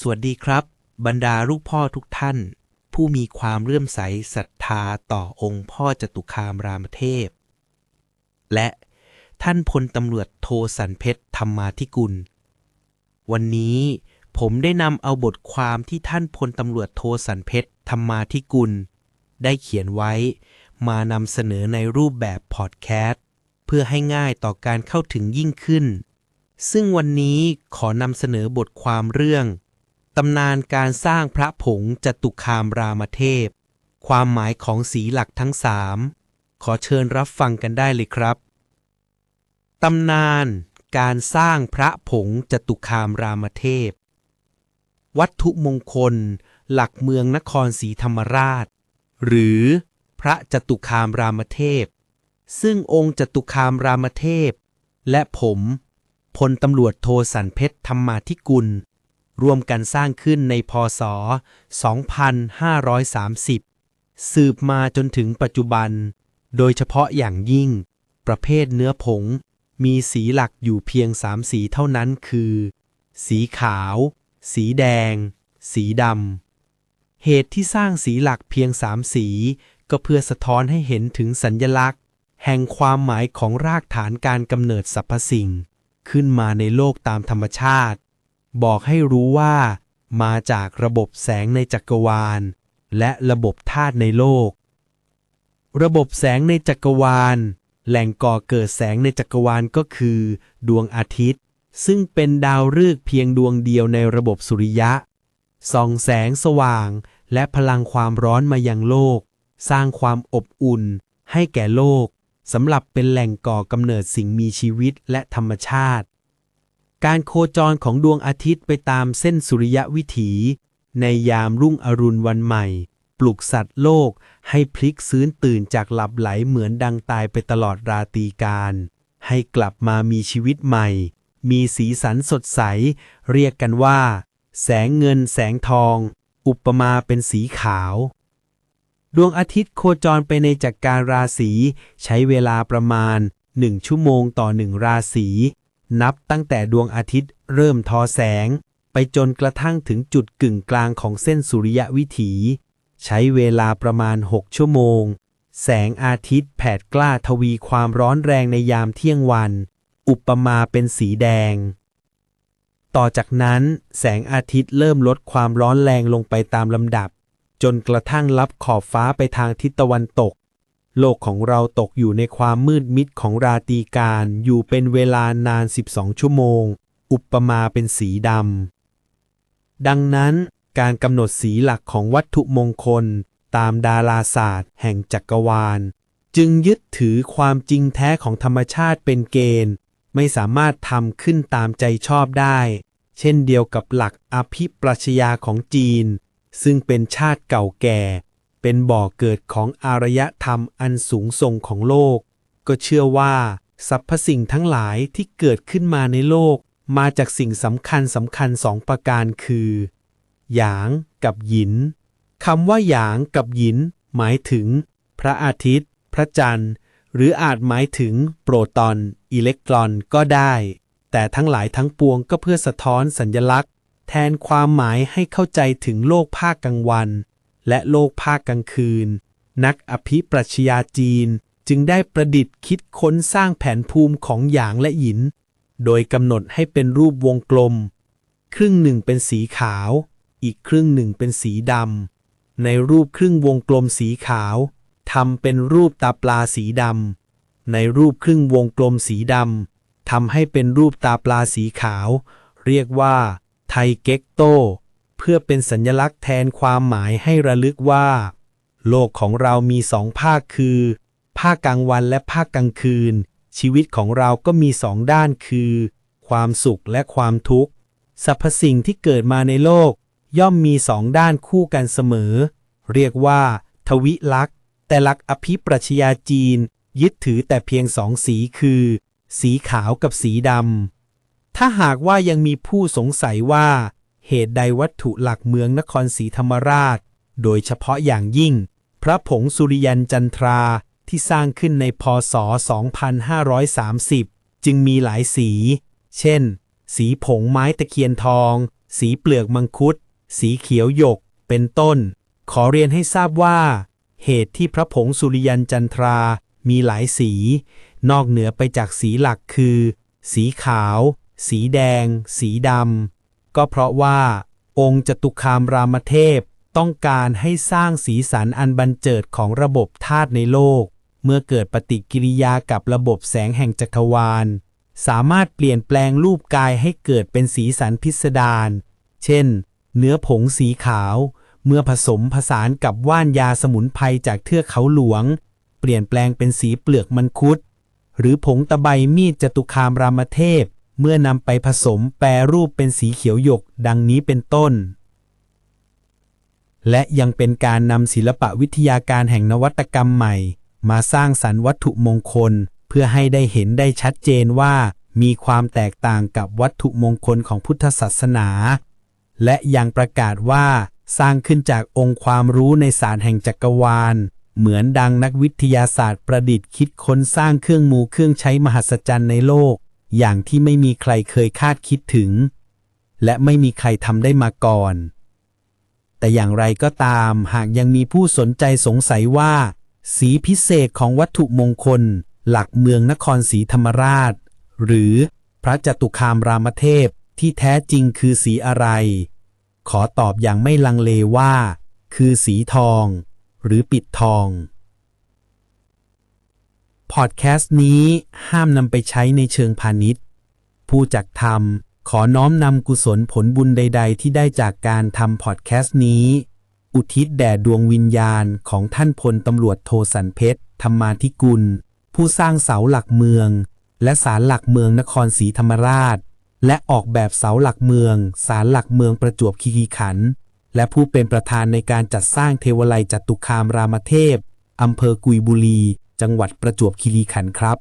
สวัสดีครับ บรรดาลูกพ่อทุกท่าน ผู้มีความเลื่อมใสศรัทธาต่อองค์พ่อจตุคามรามเทพ และท่านพลตำรวจโทสันเพชรธรรมาธิกุล วันนี้ผมได้นำเอาบทความที่ท่านพลตำรวจโทสันเพชรธรรมาธิกุล ได้เขียนไว้มานำเสนอในรูปแบบพอดแคสต์เพื่อให้ง่ายต่อการเข้าถึงยิ่งขึ้น ซึ่งวันนี้ขอนำเสนอบทความเรื่อง ตำนานการสร้างพระผงจตุคามรามเทพ ความหมายของสีหลักทั้งสามขอเชิญรับฟังกันได้เลยครับ ตำนานการสร้างพระผงจตุคามรามเทพ วัตถุมงคล หลักเมืองนครศรีธรรมราช หรือพระจตุคามรามเทพ ซึ่งองค์จตุคามรามเทพ และผมพลตำรวจโทสันเพชรธรรมาธิกุล ร่วมกันสร้างขึ้นในพศ 2530 สืบมาจนถึงปัจจุบัน โดยเฉพาะอย่างยิ่ง ประเภทเนื้อผง มีสีหลักอยู่เพียงสามสีเท่านั้นคือ สีขาว สีแดง สีดำ เหตุที่สร้างสีหลักเพียงสามสี ก็เพื่อสะท้อนให้เห็นถึงสัญญลักษณ์ แห่งความหมายของรากฐานการกำเนิดสรรพสิ่ง ขึ้นมาในโลกตามธรรมชาติ บอกให้รู้ว่า มาจากระบบแสงในจักรวาล และระบบธาตุในโลก ระบบแสงในจักรวาล แหล่งก่อเกิดแสงในจักรวาลก็คือ ดวงอาทิตย์ ซึ่งเป็นดาวฤกษ์เพียงดวงเดียวในระบบสุริยะ ส่องแสงสว่าง และพลังความร้อนมายังโลก สร้างความอบอุ่น ให้แก่โลกสำหรับเป็นแหล่งก่อกำเนิดสิ่งมีชีวิตและธรรมชาติ การโคจรของดวงอาทิตย์ไปตามเส้นสุริยวิถี ในยามรุ่งอรุณวันใหม่ ปลุกสัตว์โลกให้พลิกฟื้นตื่นจากหลับไหลเหมือนดังตายไปตลอดราตรีการ ให้กลับมามีชีวิตใหม่ มีสีสันสดใส เรียกกันว่า แสงเงินแสงทอง อุปมาเป็นสีขาว ดวงอาทิตย์โคจรไปในจักรการราศีใช้เวลาประมาณ1ชั่วโมงต่อหนึ่งราศี นับตั้งแต่ดวงอาทิตย์เริ่มทอแสง ไปจนกระทั่งถึงจุดกึ่งกลางของเส้นสุริยวิถี ใช้เวลาประมาณ 6 ชั่วโมง แสงอาทิตย์แผดกล้าทวีความร้อนแรงในยามเที่ยงวัน อุปมาเป็นสีแดง ต่อจากนั้นแสงอาทิตย์เริ่มลดความร้อนแรงลงไปตามลำดับ จนกระทั่งลับขอบฟ้าไปทางทิศตะวันตก โลกของเราตกอยู่ในความมืดมิดของราตรีการอยู่เป็นเวลานาน 12 ชั่วโมง อุปมาเป็นสีดำ ดังนั้นการกำหนดสีหลักของวัตถุมงคลตามดาราศาสตร์ แห่งจักรวาล จึงยึดถือความจริงแท้ของธรรมชาติเป็นเกณฑ์ ไม่สามารถทำขึ้นตามใจชอบได้ เช่นเดียวกับหลักอภิปรัชญาของจีน ซึ่งเป็นชาติเก่าแก่ เป็นบ่อเกิดของอารยธรรมอันสูงส่งของโลก ก็เชื่อว่าสรรพสิ่งทั้งหลายที่เกิดขึ้นมาในโลก มาจากสิ่งสำคัญสำคัญสองประการคือ หยางกับหยินคำว่าหยางกับหยิน หมายถึง พระอาทิตย์ พระจันทร์ หรืออาจหมายถึงโปรตอน อิเล็กตรอนก็ได้ แต่ทั้งหลายทั้งปวงก็เพื่อสะท้อนสัญญลักษณ์ แทนความหมายให้เข้าใจถึงโลกภาคกลางวัน และโลกภาคกลางคืน นักอภิปรัชญาจีนจึงได้ประดิษฐ์คิดค้นสร้างแผนภูมิของหยางและหยิน โดยกำหนดให้เป็นรูปวงกลม ครึ่งหนึ่งเป็นสีขาว อีกครึ่งหนึ่งเป็นสีดำ ในรูปครึ่งวงกลมสีขาวทำเป็นรูปตาปลาสีดำ ในรูปครึ่งวงกลมสีดำทำให้เป็นรูปตาปลาสีขาว เรียกว่า ไทเก็กโต พื่อเป็นสัญลักษณ์แทนความหมายให้ระลึกว่า โลกของเรามีสองภาคคือ ภาคกลางวันและภาคกลางคืน ชีวิตของเราก็มีสองด้านคือ ความสุขและความทุกข์สรรพสิ่งที่เกิดมาในโลก ย่อมมีสองด้านคู่กันเสมอ เรียกว่า ทวิลักษณ์แต่ลักอภิปรัชญาจีน ยึดถือแต่เพียงสองสีคือ สีขาวกับสีดำถ้าหากว่ายังมีผู้สงสัยว่า เหตุใดวัตถุหลักเมืองนครศรีธรรมราช โดยเฉพาะอย่างยิ่ง พระผงสุริยันจันทราที่สร้างขึ้นในพศ 2530 จึงมีหลายสี เช่น สีผงไม้ตะเคียนทอง สีเปลือกมังคุด สีเขียวหยก เป็นต้น ขอเรียนให้ทราบว่า เหตุที่พระผงสุริยันจันทรา มีหลายสี นอกเหนือไปจากสีหลักคือ สีขาว สีแดง สีดำ ก็เพราะว่า องค์จตุคามรามเทพต้องการให้สร้างสีสันอันบันเจิดของระบบธาตุในโลก เมื่อเกิดปฏิกิริยากับระบบแสงแห่งจักรวาล สามารถเปลี่ยนแปลงรูปกายให้เกิดเป็นสีสันพิสดาร เช่น เนื้อผงสีขาว เมื่อผสมผสานกับว่านยาสมุนไพรจากเทือกเขาหลวง เปลี่ยนแปลงเป็นสีเปลือกมังคุด หรือผงตะไบมีดจตุคามรามเทพ เมื่อนำไปผสมแปรรูปเป็นสีเขียวหยกดังนี้เป็นต้น และยังเป็นการนำศิลปะวิทยาการแห่งนวัตกรรมใหม่ มาสร้างสรรค์วัตถุมงคล เพื่อให้ได้เห็นได้ชัดเจนว่า มีความแตกต่างกับวัตถุมงคลของพุทธศาสนา และยังประกาศว่าสร้างขึ้นจากองค์ความรู้ในศาสตร์แห่งจักรวาล เหมือนดังนักวิทยาศาสตร์ประดิษฐ์คิดค้นสร้างเครื่องมือเครื่องใช้มหัศจรรย์ในโลก อย่างที่ไม่มีใครเคยคาดคิดถึง และไม่มีใครทำได้มาก่อน แต่อย่างไรก็ตามหากยังมีผู้สนใจสงสัยว่า สีพิเศษของวัตถุมงคล หลักเมืองนครศรีธรรมราช หรือพระจตุคามรามเทพที่แท้จริงคือสีอะไร ขอตอบอย่างไม่ลังเลว่า คือสีทอง หรือปิดทอง พอดแคสต์นี้ห้ามนำไปใช้ในเชิงพาณิชย์ ผู้จักทำขอน้อมนำกุศลผลบุญใด ๆ ที่ได้จากการทำพอดแคสต์นี้ อุทิศแด่ดวงวิญญาณของท่านพลตำรวจโทสันเพชรธรรมาธิกุล ผู้สร้างเสาหลักเมือง และศาลหลักเมืองนครศรีธรรมราช และออกแบบเสาหลักเมืองศาลหลักเมืองประจวบคีรีขันธ์และผู้เป็นประธานในการจัดสร้างเทวไลยจตุคามรามเทพอำเภอกุยบุรี จังหวัดประจวบคีรีขันธ์ครับ